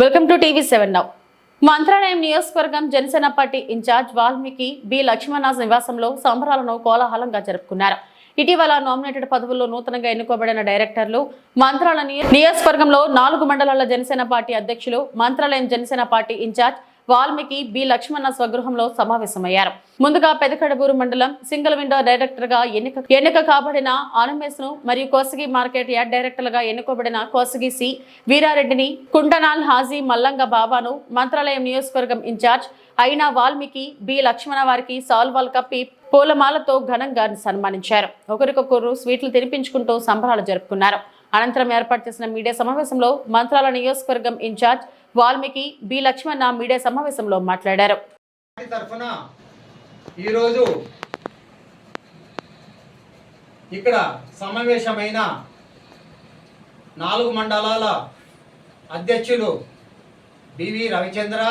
Welcome to TV seven now. Mantralayam నియోజకవర్గం Janasena party incharge Valmiki B Lakshmanaraj నివాసంలో సంబరాలను కోలాహలంగా జరుపుకున్నారు. ఇటీవల నామినేటెడ్ పదవుల్లో నూతనంగా ఎన్నుకోబడిన డైరెక్టర్లు మంత్రాల నియోజకవర్గంలో నాలుగు మండలాల జనసేన పార్టీ అధ్యక్షులు Mantralayam Janasena party incharge Valmiki B Lakshmana స్వగృహంలో సమావేశమయ్యారు. ముందుగా పెదకడబూరు మండలం సింగిల్ విండో డైరెక్టర్గా ఎన్నిక ఎన్నిక కాబడిన ఆనమేస్ను మరియు కోసగి మార్కెట్ యార్డ్ డైరెక్టర్గా ఎన్నుకోబడిన కోసగి సి వీరారెడ్డిని కుంటనాల్ హాజీ మల్లంగ బాబాను మంత్రాలయం నియోజకవర్గం ఇన్ఛార్జ్ అయిన వాల్మీకి బి లక్ష్మణ వారికి సాల్వాల్ కప్పి పూలమాలతో ఘనంగా సన్మానించారు. ఒకరికొకరు స్వీట్లు తినిపించుకుంటూ సంబరాలు జరుపుకున్నారు. అనంతరం ఏర్పాటు చేసిన మీడియా సమావేశంలో మంత్రాల నియోజకవర్గం incharge Valmiki B Lakshmana media సమావేశంలో మాట్లాడారు. తరఫున ఈరోజు ఇక్కడ సమావేశమైన నాలుగు మండలాల అధ్యక్షులు BV Ravichandra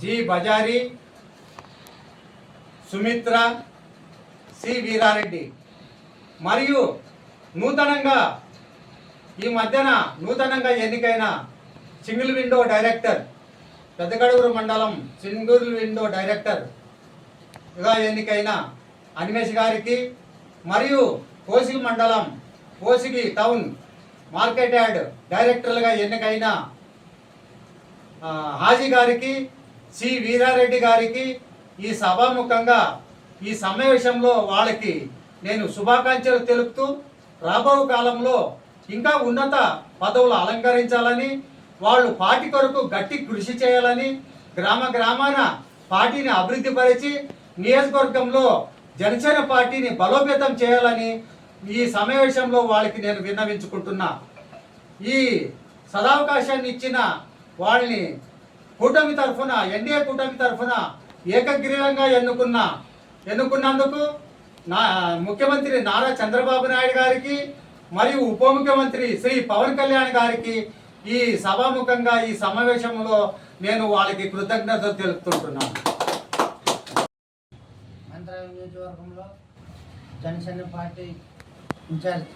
G Bazari Sumitra C Veerareddy. మరియు నూతనంగా ఈ మధ్యన నూతనంగా ఎన్నికైన సింగిల్ విండో డైరెక్టర్ పెద్దగడూరు మండలం సింగిల్ విండో డైరెక్టర్గా ఎన్నికైన అనిమేష్ గారికి మరియు కోసిగి మండలం కోసిగి టౌన్ మార్కెట్ యార్డ్ డైరెక్టర్లుగా ఎన్నికైన హాజీ గారికి సి వీరారెడ్డి గారికి ఈ సభాముఖంగా ఈ సమావేశంలో వాళ్ళకి నేను శుభాకాంక్షలు తెలుపుతూ రాబో కాలంలో ఇంకా ఉన్నత పదవులు అలంకరించాలని వాళ్ళు పార్టీ కొరకు గట్టి కృషి చేయాలని గ్రామ గ్రామాన పార్టీని అభివృద్ధి పరిచి నియోజకవర్గంలో జనసేన పార్టీని బలోపేతం చేయాలని ఈ సమావేశంలో వాళ్ళకి నేను విన్నవించుకుంటున్నా. ఈ సదావకాశాన్ని ఇచ్చిన వాళ్ళని కూటమి తరఫున ఎన్డీఏ కూటమి తరఫున ఏకగ్రీవంగా ఎన్నుకున్న ఎన్నుకున్నందుకు నా ముఖ్యమంత్రి నారా చంద్రబాబు నాయుడు గారికి మరియు ఉప ముఖ్యమంత్రి శ్రీ పవన్ కళ్యాణ్ గారికి ఈ సభాముఖంగా ఈ సమావేశంలో నేను వాళ్ళకి కృతజ్ఞతలు తెలుపుతుంటున్నాను. నియోజకవర్గంలో జనసేన పార్టీ ఇన్ఛార్జ్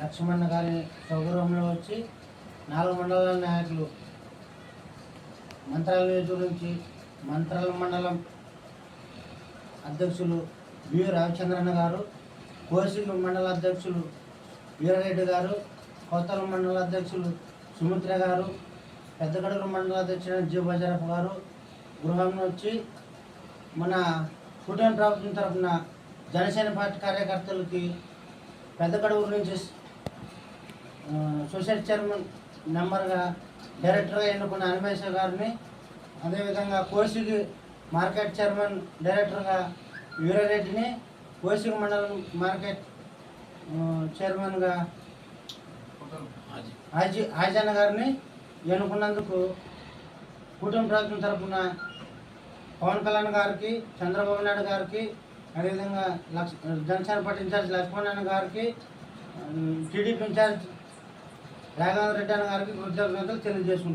లక్ష్మణ్ గారి సౌగృహంలో వచ్చి నాలుగు మండలాల నాయకులు మంత్రాల నియోజకవర్గం నుంచి మంత్రాల మండలం అధ్యక్షులు వి రవిచంద్రన్న గారు కోసిలు మండల అధ్యక్షులు వీరారెడ్డి గారు కొత్తల మండల అధ్యక్షులు సుమిత్ర గారు పెద్దగడూరు మండల అధ్యక్షుడు జీ బజారప్ప గారు గృహంలో వచ్చి మన కూటమి ప్రభుత్వం తరఫున జనసేన పార్టీ కార్యకర్తలకి పెద్దకడూరు నుంచి ఆ, సొసైటీ చైర్మన్ మెంబర్గా డైరెక్టర్గా ఎన్నుకున్న అనిమేష గారిని అదేవిధంగా కోసిగి మార్కెట్ చైర్మన్ డైరెక్టర్గా వీరారెడ్డిని కోసిగి మండలం మార్కెట్ చైర్మన్గా హాజీ హాజన్న గారిని ఎన్నుకున్నందుకు కూటమి ప్రభుత్వం తరఫున పవన్ కళ్యాణ్ గారికి చంద్రబాబు నాయుడు గారికి అదేవిధంగా లక్ష జనసేన పార్టీ ఇన్ఛార్జ్ లక్ష్మణ్ గారికి టీడీపీ ఇన్ఛార్జ్ రాఘవేంద్ర రెడ్డి అన్న గారికి కృతజ్ఞతలు తెలియజేసుకుంటున్నాను.